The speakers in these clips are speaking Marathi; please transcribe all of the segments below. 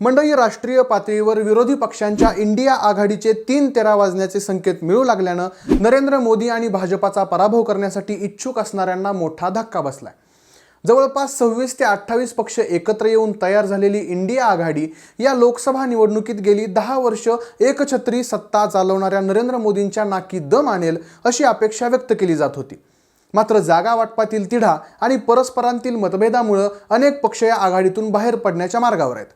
मंडळी राष्ट्रीय पातळीवर विरोधी पक्षांच्या इंडिया आघाडीचे तीन तेरा वाजण्याचे संकेत मिळू लागल्यानं नरेंद्र मोदी आणि भाजपाचा पराभव करण्यासाठी इच्छुक असणाऱ्यांना मोठा धक्का बसलाय. जवळपास सव्वीस ते अठ्ठावीस पक्ष एकत्र येऊन तयार झालेली इंडिया आघाडी या लोकसभा निवडणुकीत गेली दहा वर्ष एकछत्री सत्ता चालवणाऱ्या नरेंद्र मोदींच्या नाकी दम आणेल अशी अपेक्षा व्यक्त केली जात होती. मात्र जागा वाटपातील तिढा आणि परस्परांतील मतभेदामुळं अनेक पक्ष या आघाडीतून बाहेर पडण्याच्या मार्गावर आहेत.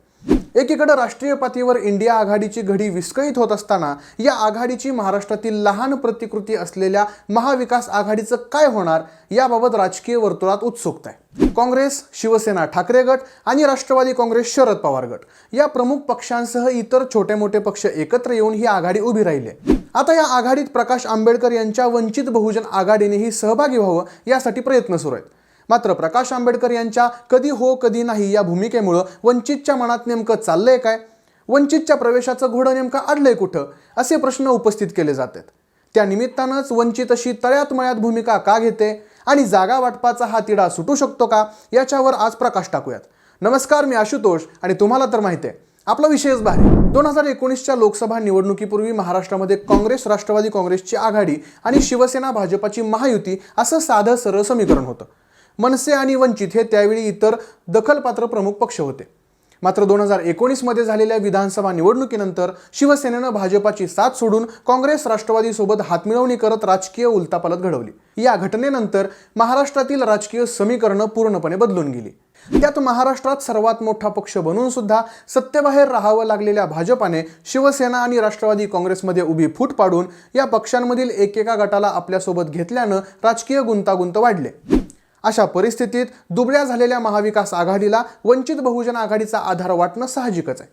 एकीकडे राष्ट्रीय पातळीवर इंडिया आघाडीची घडी विस्कळीत होत असताना या आघाडीची महाराष्ट्रातील लहान प्रतिकृती असलेल्या महाविकास आघाडीचं काय होणार याबाबत राजकीय वर्तुळात उत्सुकता आहे. काँग्रेस शिवसेना ठाकरे गट आणि राष्ट्रवादी काँग्रेस शरद पवार गट. या प्रमुख पक्षांसह इतर छोटे मोठे पक्ष एकत्र येऊन ही आघाडी उभी राहिली आता या आघाडीत प्रकाश आंबेडकर यांच्या वंचित बहुजन आघाडीनेही सहभागी व्हावं यासाठी प्रयत्न सुरू आहेत. मात्र प्रकाश आंबेडकर यांच्या कधी हो कधी नाही या भूमिकेमुळं वंचितच्या मनात नेमकं चाललंय काय? वंचितच्या प्रवेशाचं घोडं नेमकं अडलंय कुठं? असे प्रश्न उपस्थित केले जातात. त्या निमित्तानंच वंचित अशी तळ्यात मळ्यात भूमिका का घेते आणि जागा वाटपाचा हा तिढा सुटू शकतो का याच्यावर आज प्रकाश टाकूयात. नमस्कार मी आशुतोष आणि तुम्हाला तर माहिती आहे. आपला विषयच भारी दोन हजार एकोणीसच्या लोकसभा निवडणुकीपूर्वी महाराष्ट्रामध्ये काँग्रेस राष्ट्रवादी काँग्रेसची आघाडी आणि शिवसेना भाजपाची महायुती असं साधं सरळ समीकरण होतं. मनसे आणि वंचित हे त्यावेळी इतर दखलपात्र प्रमुख पक्ष होते. मात्र दोन हजार एकोणीसमध्ये झालेल्या विधानसभा निवडणुकीनंतर शिवसेनेनं भाजपाची साथ सोडून काँग्रेस राष्ट्रवादीसोबत हातमिळवणी करत राजकीय उलतापालत घडवली. या घटनेनंतर महाराष्ट्रातील राजकीय समीकरणं पूर्णपणे बदलून गेली. त्यात महाराष्ट्रात सर्वात मोठा पक्ष बनून सुद्धा सत्तेबाहेर राहावं लागलेल्या भाजपाने शिवसेना आणि राष्ट्रवादी काँग्रेसमध्ये उभी फूट पाडून या पक्षांमधील एकेका गटाला आपल्यासोबत घेतल्यानं राजकीय गुंतागुंत वाढले. अशा परिस्थितीत दुबळ्या झालेल्या महाविकास आघाडीला वंचित बहुजन आघाडीचा आधार वाटणं साहजिकच आहे.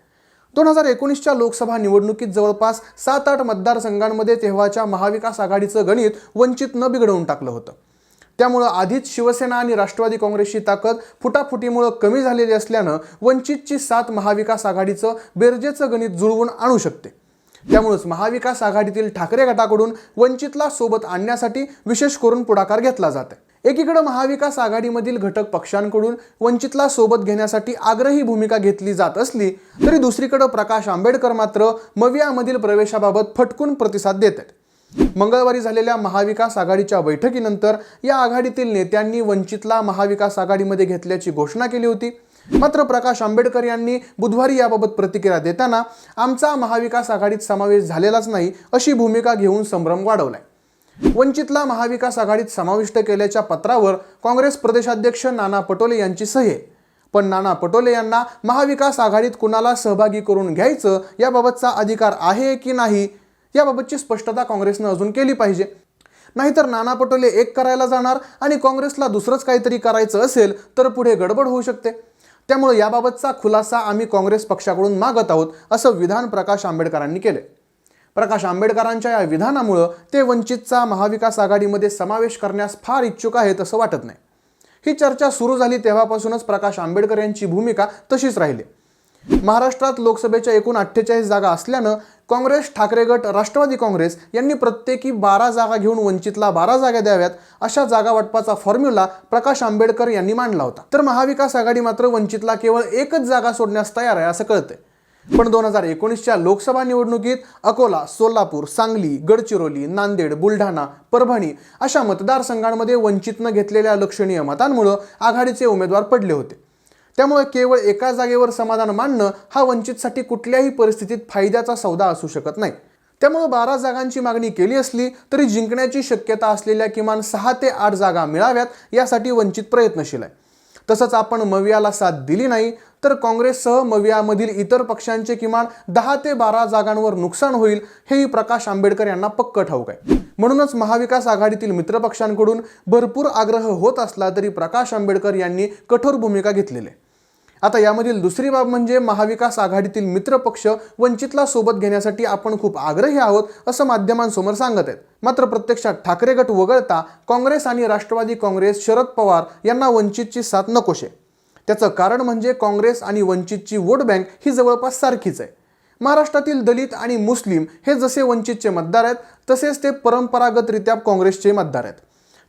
दोन हजार एकोणीसच्या लोकसभा निवडणुकीत जवळपास सात आठ मतदारसंघांमध्ये तेव्हाच्या महाविकास आघाडीचं गणित वंचित न बिघडवून टाकलं होतं. त्यामुळं आधीच शिवसेना आणि राष्ट्रवादी काँग्रेसची ताकद फुटाफुटीमुळं कमी झालेली असल्यानं वंचितची सात महाविकास आघाडीचं बेरजेचं गणित जुळवून आणू शकते. त्यामुळेच महाविकास आघाडीतील ठाकरे गटाकडून वंचितला सोबत आणण्यासाठी विशेष करून पुढाकार घेतला जात आहे एकीकडे महाविकास आघाडीमधील घटक पक्षांकडून वंचितला सोबत घेण्यासाठी आग्रही भूमिका घेतली जात असली तरी दुसरीकडे प्रकाश आंबेडकर मात्र मवियामधील प्रवेशाबाबत फटकून प्रतिसाद देत आहेत. मंगळवारी झालेल्या महाविकास आघाडीच्या बैठकीनंतर या आघाडीतील नेत्यांनी वंचितला महाविकास आघाडीमध्ये घेतल्याची घोषणा केली होती. मात्र प्रकाश आंबेडकर यांनी बुधवारी याबाबत प्रतिक्रिया देताना आमचा महाविकास आघाडीत समावेश झालेलाच नाही अशी भूमिका घेऊन संभ्रम वाढवलाय. वंचितला महाविकास आघाडीत समाविष्ट केल्याच्या पत्रावर काँग्रेस प्रदेशाध्यक्ष नाना पटोले यांची सही पण नाना पटोले यांना महाविकास आघाडीत कुणाला सहभागी करून घ्यायचं याबाबतचा अधिकार आहे की नाही याबाबतची स्पष्टता काँग्रेसनं अजून केली पाहिजे. नाहीतर नाना पटोले एक करायला जाणार आणि काँग्रेसला दुसरंच काहीतरी करायचं असेल तर पुढे गडबड होऊ शकते. त्यामुळे याबाबतचा खुलासा आम्ही काँग्रेस पक्षाकडून मागत आहोत असं विधान प्रकाश आंबेडकरांनी केले प्रकाश आंबेडकरांच्या या विधानामुळं ते वंचितचा महाविकास आघाडीमध्ये समावेश करण्यास फार इच्छुक आहेत असं वाटत नाही. ही चर्चा सुरू झाली तेव्हापासूनच प्रकाश आंबेडकर यांची भूमिका तशीच राहिली. महाराष्ट्रात लोकसभेच्या एकूण अठ्ठेचाळीस जागा असल्यानं काँग्रेस ठाकरे गट राष्ट्रवादी काँग्रेस यांनी प्रत्येकी बारा जागा घेऊन वंचितला बारा जागा द्याव्यात अशा जागा वाटपाचा फॉर्म्युला प्रकाश आंबेडकर यांनी मांडला होता. तर महाविकास आघाडी मात्र वंचितला केवळ एकच जागा सोडण्यास तयार आहे असं कळतंय. पण दोन हजार एकोणीसच्या लोकसभा निवडणुकीत अकोला सोलापूर सांगली गडचिरोली नांदेड बुलढाणा परभणी अशा मतदारसंघांमध्ये वंचितनं घेतलेल्या लक्षणीय मतांमुळं आघाडीचे उमेदवार पडले होते. त्यामुळे केवळ एका जागेवर समाधान मानणं हा वंचितसाठी कुठल्याही परिस्थितीत फायद्याचा सौदा असू शकत नाही. त्यामुळे बारा जागांची मागणी केली असली तरी जिंकण्याची शक्यता असलेल्या किमान सहा ते आठ जागा मिळाव्यात यासाठी वंचित प्रयत्नशील आहे. तसंच आपण मवियाला साथ दिली नाही तर काँग्रेससह मवियामधील इतर पक्षांचे किमान दहा ते बारा जागांवर नुकसान होईल हेही प्रकाश आंबेडकर यांना पक्क ठाऊक आहे. म्हणूनच महाविकास आघाडीतील मित्रपक्षांकडून भरपूर आग्रह होत असला तरी प्रकाश आंबेडकर यांनी कठोर भूमिका घेतलेली आहे. आता यामधील दुसरी बाब म्हणजे महाविकास आघाडीतील मित्रपक्ष वंचितला सोबत घेण्यासाठी आपण खूप आग्रही आहोत असं माध्यमांसमोर सांगत आहेत. मात्र प्रत्यक्षात ठाकरे गट वगळता काँग्रेस आणि राष्ट्रवादी काँग्रेस शरद पवार यांना वंचितची साथ नकोशे. त्याचं कारण म्हणजे काँग्रेस आणि वंचितची वोट बँक ही जवळपास सारखीच आहे. महाराष्ट्रातील दलित आणि मुस्लिम हे जसे वंचितचे मतदार आहेत तसेच ते परंपरागतरित्या काँग्रेसचे मतदार आहेत.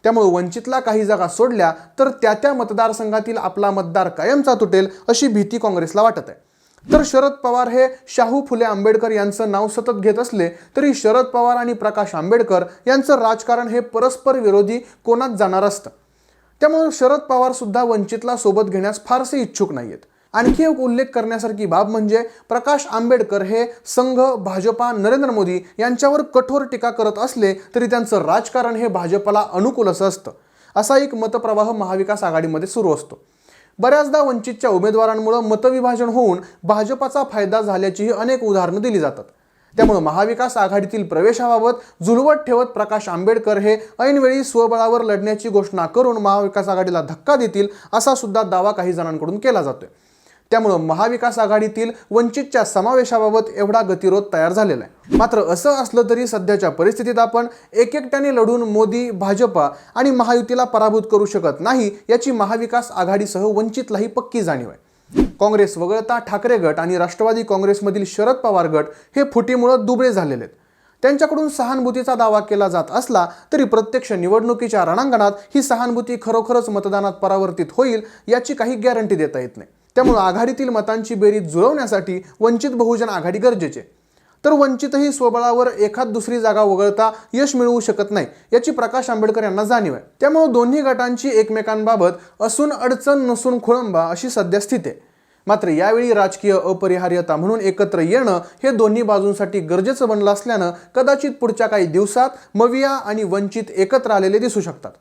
त्यामुळे वंचितला काही जागा सोडल्या तर त्या त्या मतदारसंघातील आपला मतदार कायमचा तुटेल अशी भीती काँग्रेसला वाटत आहे. तर शरद पवार हे शाहू फुले आंबेडकर यांचं नाव सतत घेत असले तरी शरद पवार आणि प्रकाश आंबेडकर यांचं राजकारण हे परस्पर विरोधी कोणात जाणार असतं? त्यामुळे शरद पवार सुद्धा वंचितला सोबत घेण्यास फारसे इच्छुक नाहीयेत. आणखी एक उल्लेख करण्यासारखी बाब म्हणजे प्रकाश आंबेडकर हे संघ भाजपा नरेंद्र मोदी यांच्यावर कठोर टीका करत असले तरी त्यांचं राजकारण हे भाजपला अनुकूल असं असतं. असा एक मतप्रवाह महाविकास आघाडीमध्ये सुरू असतो. बऱ्याचदा वंचितच्या उमेदवारांमुळं मतविभाजन होऊन भाजपाचा फायदा झाल्याचीही अनेक उदाहरणं दिली जातात. त्यामुळे महाविकास आघाडीतील प्रवेशाबाबत जुलवत ठेवत प्रकाश आंबेडकर हे ऐनवेळी स्वबळावर लढण्याची घोषणा करून महाविकास आघाडीला धक्का देतील असा सुद्धा दावा काही जणांकडून केला जातोय. त्यामुळं महाविकास आघाडीतील वंचितच्या समावेशाबाबत एवढा गतिरोध तयार झालेला आहे. मात्र असं असलं तरी सध्याच्या परिस्थितीत आपण एक एकट्याने लढून मोदी भाजपा आणि महायुतीला पराभूत करू शकत नाही याची महाविकास आघाडीसह वंचितलाही पक्की जाणीव आहे. काँग्रेस वगळता ठाकरे गट आणि राष्ट्रवादी काँग्रेसमधील शरद पवार गट हे फुटीमुळं दुबळे झालेले आहेत. त्यांच्याकडून सहानुभूतीचा दावा केला जात असला तरी प्रत्यक्ष निवडणुकीच्या रणांगणात ही सहानुभूती खरोखरच मतदानात परावर्तित होईल याची काही गॅरंटी देता येत नाही. त्यामुळे आघाडीतील मतांची बेरीज जुळवण्यासाठी वंचित बहुजन आघाडी गरजेचे. तर वंचितही स्वबळावर एखाद दुसरी जागा वगळता यश मिळवू शकत नाही याची प्रकाश आंबेडकर यांना जाणीव आहे. त्यामुळे दोन्ही गटांची एकमेकांबाबत असून अडचण नसून खोळंबा अशी सध्या स्थिती आहे. मात्र यावेळी राजकीय अपरिहार्यता म्हणून एकत्र येणं हे दोन्ही बाजूंसाठी गरजेचं बनलं असल्यानं कदाचित पुढच्या काही दिवसात मविया आणि वंचित एकत्र आलेले दिसू शकतात.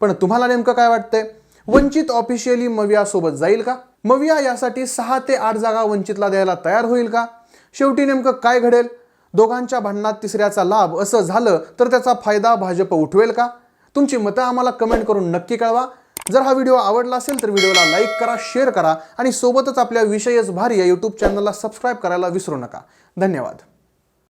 पण तुम्हाला नेमकं काय वाटतंय? वंचित ऑफिशियली मवियासोबत जाईल का? मविया यासाठी सहा ते आठ जागा वंचितला द्यायला तयार होईल का? शेवटी नेमकं काय घडेल? दोघांच्या भांडणात तिसऱ्याचा लाभ असं झालं तर त्याचा फायदा भाजप उठवेल का? तुमची मतं आम्हाला कमेंट करून नक्की कळवा. जर हा व्हिडिओ आवडला असेल तर व्हिडिओला लाईक करा शेअर करा आणि सोबतच आपल्या विषयच भारी या यूट्यूब चॅनलला सबस्क्राईब करायला विसरू नका. धन्यवाद.